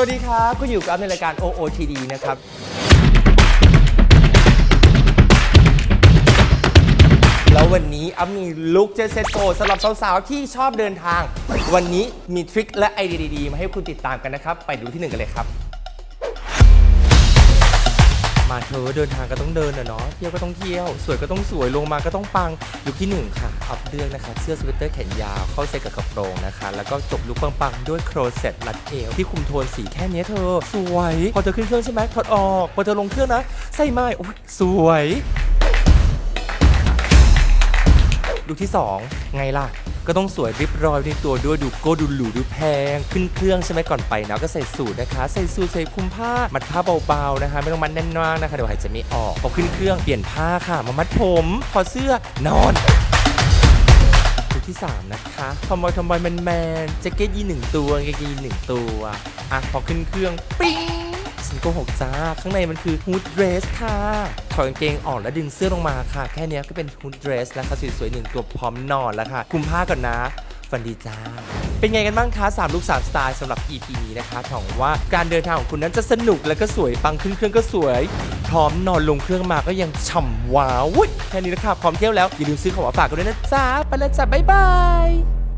สวัสดีครับคุณอยู่กับในรายการ OOTD นะครับ แล้ววันนี้อัพมีลุคเจสเซโตสำหรับสาวๆ ที่ชอบเดินทาง วันนี้มีทริคและไอเดียดีๆ มาให้คุณติดตามกันนะครับ ไปดูที่หนึ่งกันเลยครับ เธอเดินทางก็ต้องเดินนะเนาะเที่ยวก็ต้องเที่ยว สวยก็ต้องสวยลงมาก็ต้องปังลุคที่หนึ่งค่ะ อัพเลือกนะคะ เสื้อสเวตเตอร์แขนยาวเข้าเซ็ตกับกระโปรงนะคะ แล้วก็จบลุคปังๆ ด้วยโครเซ็ตรัดเอวที่คุมโทนสีแค่นี้เธอ สวย พอเธอขึ้นเครื่องใช่ไหมถอดออก พอเธอลงเครื่องนะใส่ไม้โอ้ยสวยลุคที่ 2 ไงล่ะ ก็ต้องสวยรียบรอยในตัวด้วยดูโก้ดูหรูดูแพง ขึ้นเครื่องใช่ไหมก่อนไปนะก็ใส่สูทนะคะ ใส่สูทใส่คุมผ้า มัดผ้าเบาๆนะคะ ไม่ต้องมัดแน่นมากนะคะเดี๋ยวหายใจไม่ออกพอขึ้นเครื่องเปลี่ยนผ้าค่ะ มามัดผมถอดเสื้อนอนที่3นะคะทอมบอยทอมบอยแมนแมนแจ็คเก็ตยีหนึ่งตัวกางเกงยีหนึ่งตัวอะพอขึ้นเครื่องปิ๊ง ฉันโกหกจ้า ข้างในมันคือฮูดเดรสค่ะถอดกางเกงออกแล้วดึงเสื้อลงมาค่ะ แค่นี้ก็เป็นฮูดเดรสแล้วค่ะสวยๆหนึ่งตัวพร้อมนอนแล้วค่ะ คุมผ้าก่อนนะฟันดีจ้า เป็นไงกันบ้างคะ3ลูก3สไตล์สำหรับ EP นี้นะคะหวังว่าการเดินทางของคุณนั้นจะสนุกและก็สวยปังขึ้นเครื่องก็สวย พร้อมนอนลงเครื่องมาก็ยังฉ่ำว้าวุ้ยแค่นี้นะคะพร้อมเที่ยวแล้ว อย่าลืมซื้อของมาฝากกันด้วยนะจ๊ะไปแล้วจ้ะบ๊ายบาย